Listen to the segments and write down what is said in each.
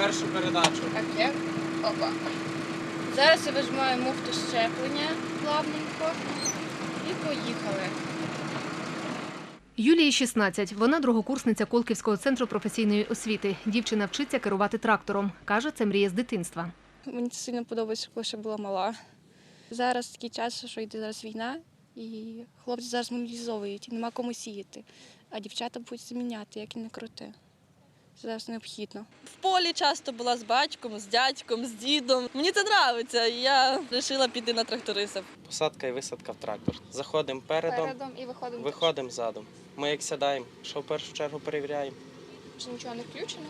першу передачу. Так, є. Опа. Зараз я вижимаю муфту щеплення плавненько. І поїхали. Юлії 16. Вона другокурсниця Колківського центру професійної освіти. Дівчина вчиться керувати трактором. Каже, це мріє з дитинства. Мені це сильно подобається, коли ще була мала. Зараз такий час, що йде зараз війна, і хлопці зараз мобілізовують, і нема кому сіяти. А дівчата будуть заміняти, як і не крути. Це зараз необхідно. В полі часто була з батьком, з дядьком, з дідом. Мені це подобається. і Я вирішила піти на тракториста. Посадка і висадка в трактор. Заходимо передом, і виходимо. виходимо задом. Ми як сідаємо, що в першу чергу перевіряємо. Чи нічого не включено?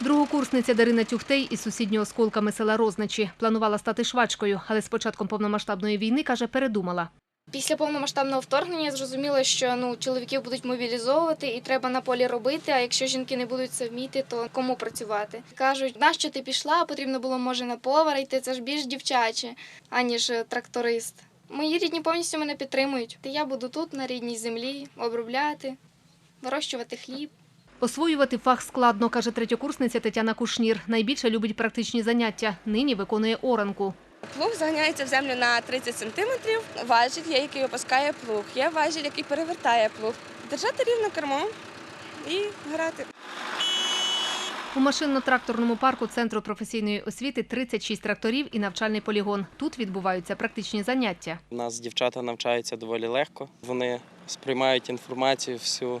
Другокурсниця Дарина Тюхтей із сусіднього сколками села Розничі планувала стати швачкою, але з початком повномасштабної війни, каже, передумала. Після повномасштабного вторгнення зрозуміло, що ну чоловіків будуть мобілізовувати і треба на полі робити. А якщо жінки не будуть це вміти, то кому працювати? Кажуть, нащо ти пішла? Потрібно було може на повара йти. Це ж більш дівчаче, аніж е, тракторист. Мої рідні повністю мене підтримують. Я буду тут на рідній землі обробляти, вирощувати хліб. Освоювати фах складно, каже третьокурсниця Тетяна Кушнір. Найбільше любить практичні заняття. Нині виконує оранку. Плуг заганяється в землю на 30 сантиметрів. Важіль є, який опускає плуг. Є важіль, який перевертає плуг. Держати рівно кермо і грати. У машинно-тракторному парку Центру професійної освіти 36 тракторів і навчальний полігон. Тут відбуваються практичні заняття. У нас дівчата навчаються доволі легко. Вони сприймають інформацію всю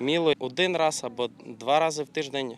міло. Один раз або два рази в тиждень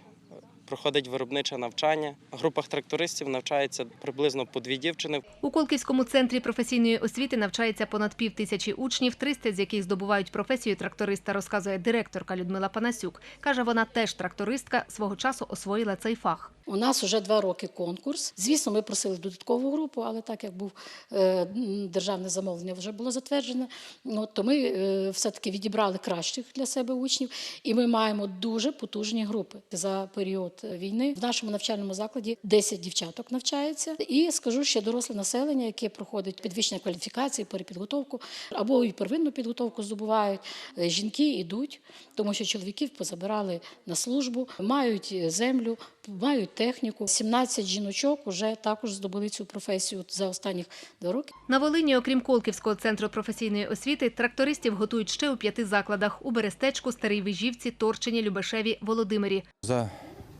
проходить виробниче навчання. В групах трактористів навчається приблизно по дві дівчини. У Колківському центрі професійної освіти навчається понад пів тисячі учнів, 300 з яких здобувають професію тракториста, розказує директорка Людмила Панасюк. Каже, вона теж трактористка, свого часу освоїла цей фах. У нас вже два роки конкурс. Звісно, ми просили додаткову групу, але так як був е, державне замовлення, вже було затверджене. Ну, то ми е, все-таки відібрали кращих для себе учнів, і ми маємо дуже потужні групи. За період війни в нашому навчальному закладі 10 дівчаток навчається. І скажу ще доросле населення, яке проходить підвищення кваліфікації, перепідготовку або і первинну підготовку здобувають. Е, Жінки йдуть, тому що чоловіків позабирали на службу, мають землю, мають техніку. 17 жіночок вже також здобули цю професію за останніх два роки. На Волині, окрім Колківського центру професійної освіти, трактористів готують ще у п'яти закладах – у Берестечку, Старій Вижівці, Торчині, Любешеві, Володимирі. За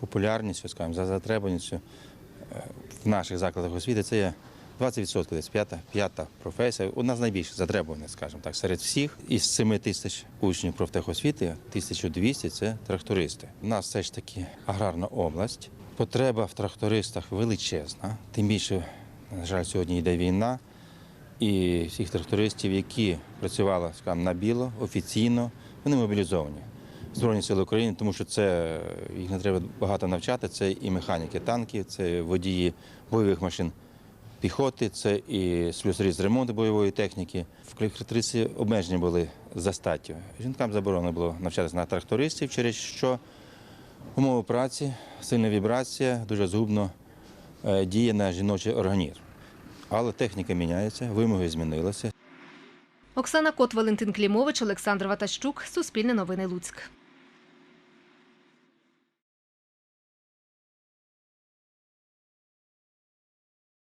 популярністю, скажімо, за затребаністю е, в наших закладах освіти це є 20% десь п'ята, п'ята професія. Одна з найбільш затребуваних, скажімо так, серед всіх. Із 7 тисяч учнів профтехосвіти 1200 – це трактористи. У нас все ж таки аграрна область. Потреба в трактористах величезна. Тим більше, на жаль, сьогодні йде війна. І всіх трактористів, які працювали скажімо, на біло, офіційно, вони мобілізовані. Збройні сили України, тому що це їх не треба багато навчати. Це і механіки танків, це водії бойових машин піхоти, це і слюсарі з ремонту бойової техніки. В характеристиці обмежені були за статтю. Жінкам заборонено було навчатися на трактористів, через що умови праці, сильна вібрація дуже згубно е, діє на жіночий організм. Але техніка міняється, вимоги змінилися. Оксана Кот, Валентин Клімович, Олександр Ватащук. Суспільне новини Луцьк.